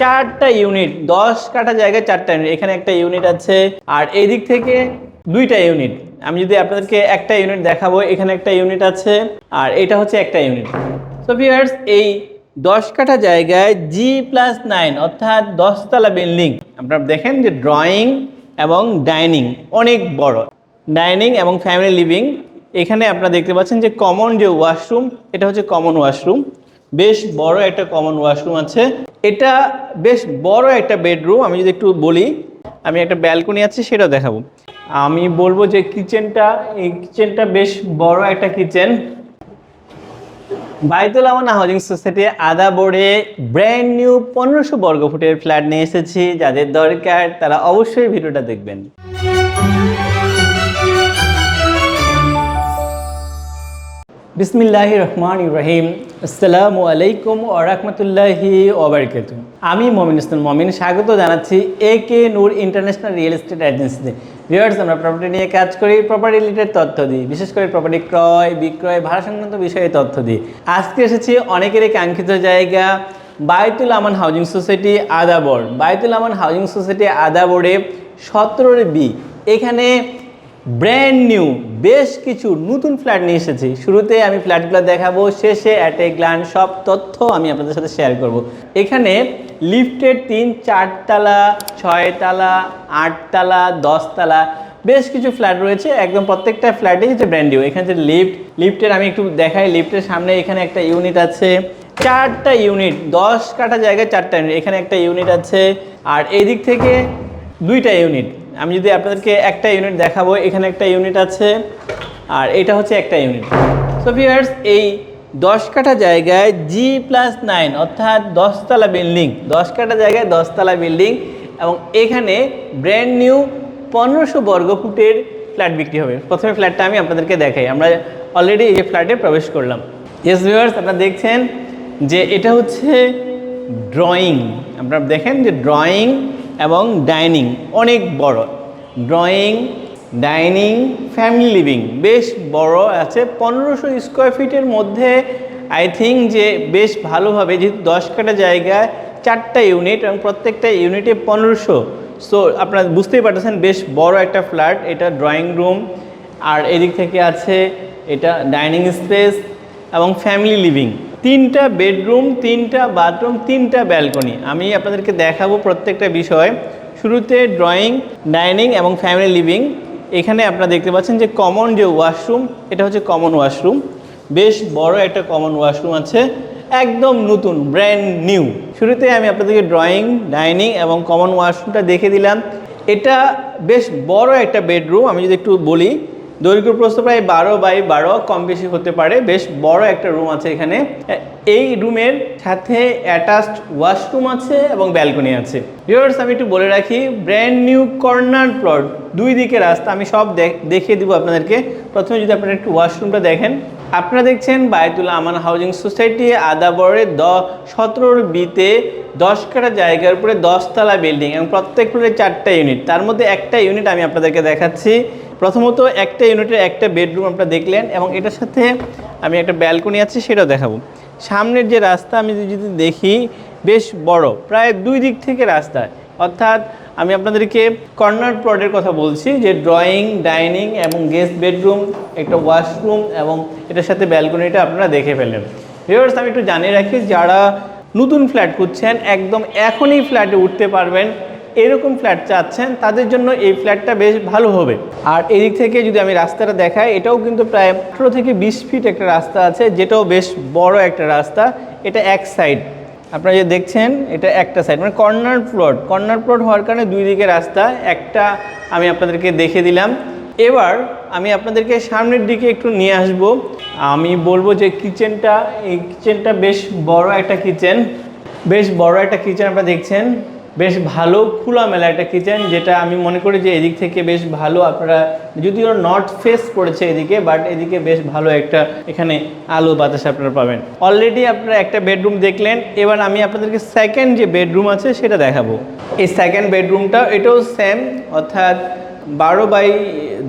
চারটা ইউনিট দশ কাঠা জায়গায় চারটা ইউনিট এখানে একটা ইউনিট আছে। আর এই দিক থেকে দুইটা ইউনিট আমি যদি আপনাদেরকে একটা ইউনিট দেখাবো, এখানে একটা ইউনিট আছে, আর এটা হচ্ছে একটা ইউনিট সো ভিউয়ার্স এই দশ কাঠা জায়গায় জি প্লাস নাইন অর্থাৎ দশতলা বিল্ডিং আপনারা দেখেন যে ড্রয়িং এবং ডাইনিং অনেক বড়। ডাইনিং এবং ফ্যামিলি লিভিং এখানে আপনারা দেখতে পাচ্ছেন যে কমন যে ওয়াশরুম এটা হচ্ছে কমন ওয়াশরুম বেশ বড় একটা কমন ওয়াশরুম আছে। এটা বেশ বড় একটা বেডরুম আমি যদি একটু বলি, আমি একটা ব্যালকনি আছে সেটাও দেখাবো। আমি বলব যে কিচেনটা এই কিচেনটা বেশ বড় একটা কিচেন বাইতুল আমানা হাউজিং সোসাইটি আদা বোর্ডে ব্র্যান্ড নিউ পনেরোশো বর্গ ফুটের ফ্ল্যাট নিয়ে এসেছি। যাদের দরকার, তারা অবশ্যই ভিডিওটা দেখবেন। বিসমিল্লাহ রহমান ইব্রাহিম আসসালামু আলাইকুম ওরহমতুল্লাহি ওবরকাত আমি মমিন ইসলাম মমিন, স্বাগত জানাচ্ছি A K Noor international real estate এজেন্সিতে। ভিউয়ার্স, আমরা প্রপার্টি নিয়ে কাজ করি প্রপার্টি রিলেটেড তথ্য দিই, বিশেষ করে প্রপার্টি ক্রয়, বিক্রয়, ভাড়া সংক্রান্ত বিষয়ে তথ্য দিই। আজকে এসেছি অনেকেরই কাঙ্ক্ষিত জায়গা Baitul Aman housing society, Adabor. Baitul Aman housing society, আদাবরে সতেরোর বি। এখানে ব্র্যান্ড নিউ বেশ কিছু নতুন ফ্ল্যাট নিয়ে এসেছি। শুরুতে আমি ফ্ল্যাটগুলো দেখাবো, শেষে অ্যাট এ গ্লান সব তথ্য আমি আপনাদের সাথে শেয়ার করব। এখানে লিফটের তিন, চারতলা, ছয়তলা, আটতলা, দশতলা, বেশ কিছু ফ্ল্যাট রয়েছে। একদম প্রত্যেকটা ফ্ল্যাটই হচ্ছে ব্র্যান্ড নিউ এখানে যে লিফট লিফটের আমি একটু দেখাই। লিফটের সামনে এখানে একটা ইউনিট আছে। চারটা ইউনিট দশ কাঠা জায়গায় চারটা ইউনিট এখানে একটা ইউনিট আছে। আর এই দিক থেকে দুইটা ইউনিট আমি যদি আপনাদেরকে একটা ইউনিট দেখাবো, এখানে একটা ইউনিট আছে, আর এটা হচ্ছে একটা ইউনিট সো ভিউয়ার্স এই দশ কাঠা জায়গায় জি প্লাস নাইন অর্থাৎ দশতলা বিল্ডিং দশ কাঠা জায়গায় দশতলা বিল্ডিং এবং এখানে ব্র্যান্ড নিউ পনেরোশো বর্গ ফুটের ফ্ল্যাট বিক্রি হবে। প্রথমে ফ্ল্যাটটা আমি আপনাদেরকে দেখাই। আমরা অলরেডি এই ফ্ল্যাটে প্রবেশ করলাম। ইয়েস ভিউয়ার্স আপনারা দেখছেন যে এটা হচ্ছে ড্রয়িং আপনারা দেখেন যে ড্রয়িং এবং ডাইনিং অনেক বড়। ড্রয়িং, ডাইনিং, ফ্যামিলি লিভিং বেশ বড় আছে। পনেরোশো স্কোয়ার ফিটের মধ্যে আই থিঙ্ক যে বেশ ভালোভাবে যেহেতু দশ কাটা জায়গায় চারটা ইউনিট এবং প্রত্যেকটা ইউনিটে পনেরোশো। সো আপনারা বুঝতেই পারতেছেন বেশ বড় একটা ফ্ল্যাট। এটা ড্রয়িং রুম। আর এদিক থেকে আছে এটা ডাইনিং স্পেস এবং ফ্যামিলি লিভিং। তিনটা বেডরুম, তিনটা বাথরুম, তিনটা ব্যালকনি। আমি আপনাদেরকে দেখাবো প্রত্যেকটা বিষয়। শুরুতে ড্রয়িং, ডাইনিং এবং ফ্যামিলি লিভিং। এখানে আপনারা দেখতে পাচ্ছেন যে কমন যে ওয়াশরুম, এটা হচ্ছে কমন ওয়াশরুম। বেশ বড় একটা কমন ওয়াশরুম আছে, একদম নতুন, ব্র্যান্ড নিউ। শুরুতে আমি আপনাদেরকে ড্রয়িং, ডাইনিং এবং কমন ওয়াশরুমটা দেখে দিলাম। এটা বেশ বড় একটা বেডরুম, আমি যদি একটু বলি। দৈর্ঘ্য প্রস্থ প্রায় বারো বাই বারো, কম বেশি হতে পারে। বেশ বড় একটা রুম আছে এখানে। এই রুমের সাথে অ্যাটাচড ওয়াশরুম আছে এবং ব্যালকনি আছে। ভিউয়ার্স আমি একটু বলে রাখি ব্র্যান্ড নিউ কর্নার প্লট দুই দিকে রাস্তা। আমি সব দেখ- দেখিয়ে দিব আপনাদেরকে। প্রথমে যদি আপনারা একটু ওয়াশরুমটা দেখেন, আপনারা দেখছেন বায়তুল্লাহ আমান হাউজিং সোসাইটি আদাবরের দ, সতেরোর বিতে দশ কাটা জায়গার উপরে দশতলা বিল্ডিং এবং প্রত্যেক ফ্লোরে চারটা ইউনিট তার মধ্যে একটা ইউনিট আমি আপনাদেরকে দেখাচ্ছি। প্রথমত একটা ইউনিটের একটা বেডরুম আপনারা দেখলেন এবং এটার সাথে আমি একটা ব্যালকনি আছে, সেটাও দেখাবো। সামনের যে রাস্তা, আমি যদি দেখি, বেশ বড়, প্রায় দুই দিক থেকে রাস্তা। অর্থাৎ আমি আপনাদেরকে কর্নার প্লটের কথা বলছি, যে ড্রয়িং, ডাইনিং এবং গেস্ট বেডরুম, একটা ওয়াশরুম এবং এটার সাথে ব্যালকনিটা আপনারা দেখে ফেলেন ভিউয়ার্স, আমি একটু জানিয়ে রাখি, যারা নতুন ফ্ল্যাট খুঁজছেন, একদম এখনই ফ্ল্যাটে উঠতে পারবেন। এরকম ফ্ল্যাট চাচ্ছেন, তাদের জন্য এই ফ্ল্যাটটা বেশ ভালো হবে। আর এদিক থেকে যদি আমি রাস্তাটা দেখাই, এটাও কিন্তু প্রায় আঠেরো থেকে বিশ ফিট একটা রাস্তা আছে, যেটাও বেশ বড় একটা রাস্তা। এটা এক সাইড আপনারা যে দেখছেন, এটা একটা সাইড মানে কর্নার প্লট কর্নার প্লট হওয়ার কারণে দুই দিকে রাস্তা, একটা আমি আপনাদেরকে দেখে দিলাম। এবার আমি আপনাদেরকে সামনের দিকে একটু নিয়ে আসব। আমি বলব যে কিচেনটা এই কিচেনটা বেশ বড় একটা কিচেন বেশ বড় একটা কিচেন আপনারা দেখছেন। বেশ ভালো খোলামেলা একটা কিচেন, যেটা আমি মনে করি যে এদিক থেকে বেশ ভালো আপনারা, যদিও নর্থ ফেস পড়েছে এদিকে বাট এদিকে বেশ ভালো একটা এখানে আলো বাতাস আপনারা পাবেন। অলরেডি আপনারা একটা বেডরুম দেখলেন, এবার আমি আপনাদেরকে সেকেন্ড যে বেডরুম আছে সেটা দেখাবো। এই সেকেন্ড বেডরুমটা এটাও সেম অর্থাৎ বারো বাই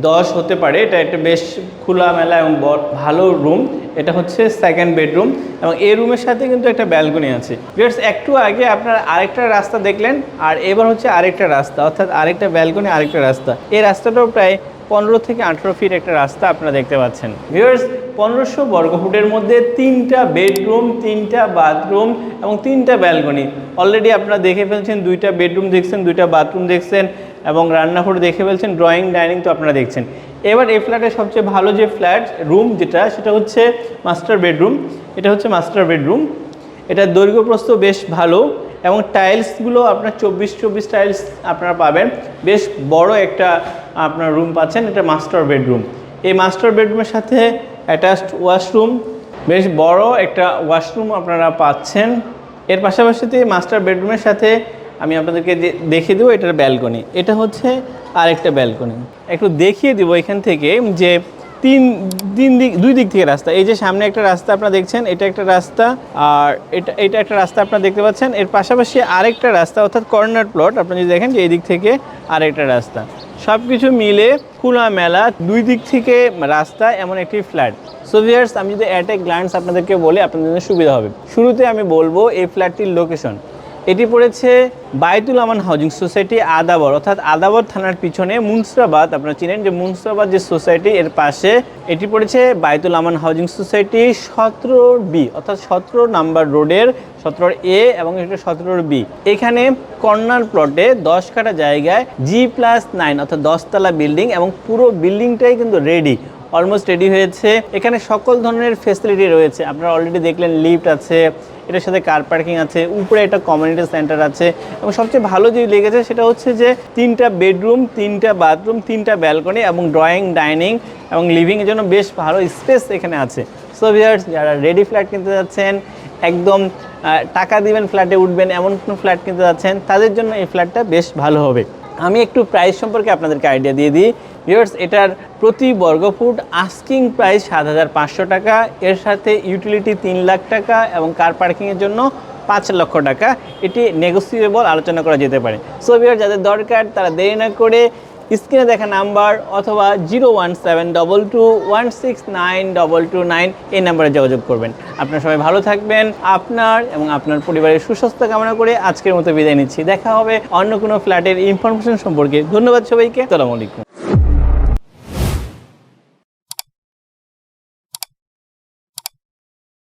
দশ হতে পারে। এটা একটা বেশ খোলামেলা এবং ভালো রুম এটা হচ্ছে সেকেন্ড বেডরুম এবং এই রুমের সাথে কিন্তু একটা ব্যালকনি আছে। ভিউয়ার্স একটু আগে আপনারা আরেকটা রাস্তা দেখলেন আর এবার হচ্ছে আরেকটা রাস্তা, অর্থাৎ আরেকটা ব্যালকনি আরেকটা রাস্তা। এই রাস্তাটাও প্রায় পনেরো থেকে আঠেরো ফিট একটা রাস্তা আপনারা দেখতে পাচ্ছেন। ভিউয়ার্স পনেরোশো বর্গফুটের মধ্যে তিনটা বেডরুম তিনটা বাথরুম এবং তিনটা ব্যালকনি অলরেডি আপনারা দেখে ফেলছেন, দুইটা বেডরুম দেখছেন, দুইটা বাথরুম দেখছেন। এবং রান্নাঘর দেখে ফেলছেন ড্রয়িং ডাইনিং তো আপনারা দেখছেন। এবার এই ফ্ল্যাটের সবচেয়ে ভালো যে ফ্ল্যাট রুম যেটা, সেটা হচ্ছে মাস্টার বেডরুম এটা হচ্ছে মাস্টার বেডরুম এটার দৈর্ঘ্য প্রস্থ বেশ ভালো এবং টাইলসগুলো আপনার চব্বিশ চব্বিশ টাইলস আপনারা পাবেন। বেশ বড় একটা আপনার রুম পাচ্ছেন, এটা মাস্টার বেডরুম এই মাস্টার বেডরুমের সাথে অ্যাটাচড ওয়াশরুম বেশ বড় একটা ওয়াশরুম আপনারা পাচ্ছেন। এর পাশাপাশিতে মাস্টার বেডরুমের সাথে আমি আপনাদেরকে দেখিয়ে দেবো এটার ব্যালকনি এটা হচ্ছে আরেকটা ব্যালকনি একটু দেখিয়ে দিব এখান থেকে যে তিন তিন দিক, দুই দিক থেকে রাস্তা। এই যে সামনে একটা রাস্তা আপনারা দেখছেন, এটা একটা রাস্তা, আর এটা এটা একটা রাস্তা আপনারা দেখতে পাচ্ছেন। এর পাশাপাশি আরেকটা রাস্তা, অর্থাৎ কর্নার প্লট আপনারা যদি দেখেন যে এই দিক থেকে আরেকটা রাস্তা। সব কিছু মিলে খোলা মেলা দুই দিক থেকে রাস্তা, এমন একটি ফ্ল্যাট সো ভিয়ার্স আমি যদি অ্যাট এ গ্ল্যান্স আপনাদেরকে বলি, আপনাদের জন্য সুবিধা হবে। শুরুতে আমি বলব এই ফ্ল্যাটটির লোকেশন এটি পড়েছে বায়তুল আমান হাউজিং সোসাইটি আদাবর, অর্থাৎ আদাবর থানার পিছনে মুন্সরাবাদ, আপনারা চিনেন যে মুন্সরাবাদ যে সোসাইটি, এর পাশে এটি পড়েছে বায়তুল আমান হাউজিং সোসাইটি সতেরো বি, অর্থাৎ সতেরো নাম্বার রোডের সতেরো এ এবং এটা সতেরো বি। এখানে কর্নার প্লটে দশ কাটা জায়গায় জি প্লাস নাইন অর্থাৎ দশতলা বিল্ডিং এবং পুরো বিল্ডিংটাই কিন্তু রেডি অলমোস্ট রেডি হয়েছে। এখানে সকল ধরনের ফেসিলিটি রয়েছে। আপনারা অলরেডি দেখলেন লিফট আছে এটার সাথে কার পার্কিং আছে, উপরে একটা কমিউনিটি সেন্টার আছে এবং সবচেয়ে ভালো যে লেগেছে সেটা হচ্ছে যে তিনটা বেডরুম তিনটা বাথরুম তিনটা ব্যালকনি এবং ড্রয়িং ডাইনিং এবং লিভিংয়ের জন্য বেশ ভালো স্পেস এখানে আছে। সো ভিয়ার্স যারা রেডি ফ্ল্যাট কিনতে যাচ্ছেন, একদম টাকা দিবেন ফ্ল্যাটে উঠবেন, এমন কোনো ফ্ল্যাট কিনতে যাচ্ছেন, তাদের জন্য এই ফ্ল্যাটটা বেশ ভালো হবে। আমি একটু প্রাইস সম্পর্কে আপনাদেরকে আইডিয়া দিয়ে দিই। ভিউয়ার্স এটার প্রতি বর্গফুট আস্কিং প্রাইস সাত হাজার পাঁচশো টাকা। এর সাথে ইউটিলিটি তিন লাখ টাকা এবং কার পার্কিংয়ের জন্য পাঁচ লক্ষ টাকা। এটি নেগোসিয়েবল আলোচনা করা যেতে পারে। সো ভিউয়ার যাদের দরকার, তারা দেরি না করে স্ক্রিনে দেখা নাম্বার অথবা zero one seven double two one six nine double two nine এই নাম্বারে যোগাযোগ করবেন। আপনারা সবাই ভালো থাকবেন, আপনার এবং আপনার পরিবারের সুস্বাস্থ্য কামনা করে আজকের মতো বিদায় নিচ্ছি। দেখা হবে অন্য কোনো ফ্ল্যাটের ইনফরমেশন সম্পর্কে। ধন্যবাদ সবাইকে। আসসালামু আলাইকুম।